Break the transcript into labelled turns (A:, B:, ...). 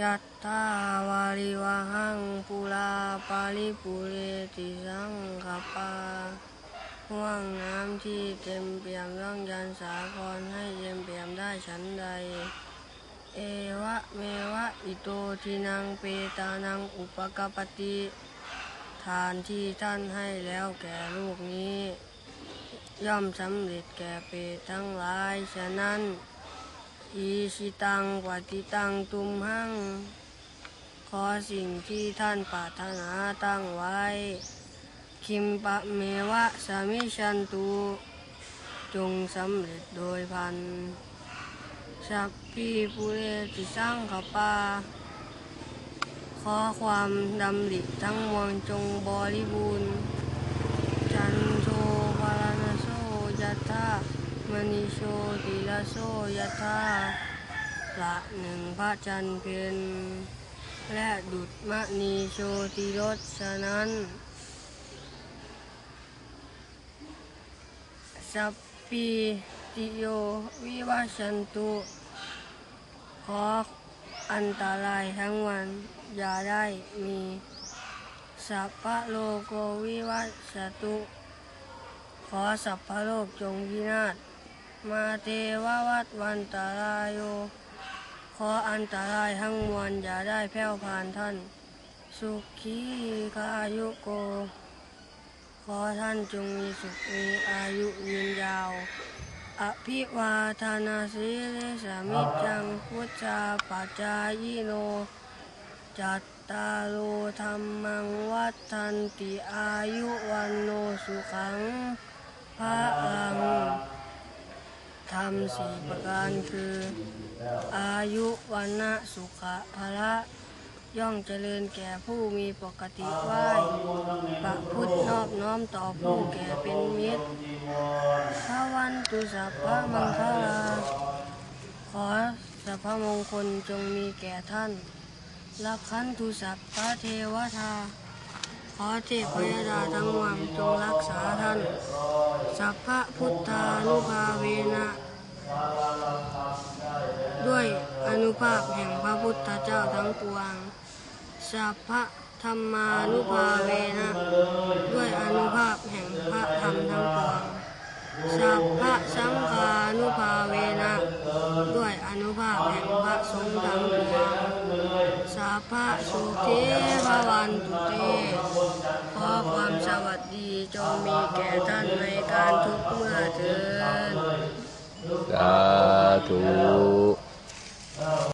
A: ยัตถาวาริวหังปุราปาริปุเรติสังขปาห่วงน้ำที่เต็มเปี่ยมร่องยันสาครให้เต็มเปี่ยมได้ฉันใด เอวะเมวะอิโตทินังเปตานังอุปกปปติทานที่ท่านให้แล้วแก่ลูกนี้ ย่อมสำเร็จแก่เปตทั้งหลายฉะนั้น อีชิตังปฏิตังตุมหัง ขอสิ่งที่ท่านปรารถนาตั้งไว้ คิมปะเมวะสามิชันตุ จงสำเร็จโดยพัน สัพพีปุเรติสร้างขปาขอความดำริทั้งมวลจงบริบูรณ์ จันโทปารณโสยะธา มณิโชติลาโสยะธาละหนึ่งพระจันทร์เพนและดุจมณีโชติรสฉะนั้น สัพปีติโยวิวัชชันตุ ขออันตรายทั้งวัน อย่าได้มี สัพพะโลกโกวิวัชชตุ ขอสัพพะโลกจงพินาศ มาเทววัตวันตรายโยขออันตรายทั้งมวลอย่าได้แผ่วผ่านท่าน สุขีกายุโก ขอท่านจงมีสุขมีอายุยืนยาว อภิวาทานาสีเลสามิจังพุทธาปัจจายโน จัตตาโลธรรมังวัฏันติอายุวันโนสุขังพระ ลังทำสี่ประการคือ อายุวันนะสุขะภละย่อมเจริญแก่ผู้มีปกติไหวประพฤตินอบน้อมต่อผู้แก่เป็นมิตรพระวันตุสัพพะมังคลาขอสัพพมงคลจงมีแก่ท่านลักขันตุสัพพะเทวทา ขอเทพยดาทั้งวังจงรักษาท่าน สัพพะพุทธานุภาเวนะ ด้วยอนุภาพแห่งพระพุทธเจ้าทั้งปวงสัพพะธรรมานุภาเวนะ ด้วยอนุภาพแห่งพระธรรมทั้งปวงสัพพะสังฆานุภาเวนะ ด้วยอนุภาพแห่งพระสงฆ์ทั้งปวงสัพพะสุเทภวันตุเตขอความสวัสดีจงมีแก่ท่านในการทุกเมื่อเทิน
B: สาธุ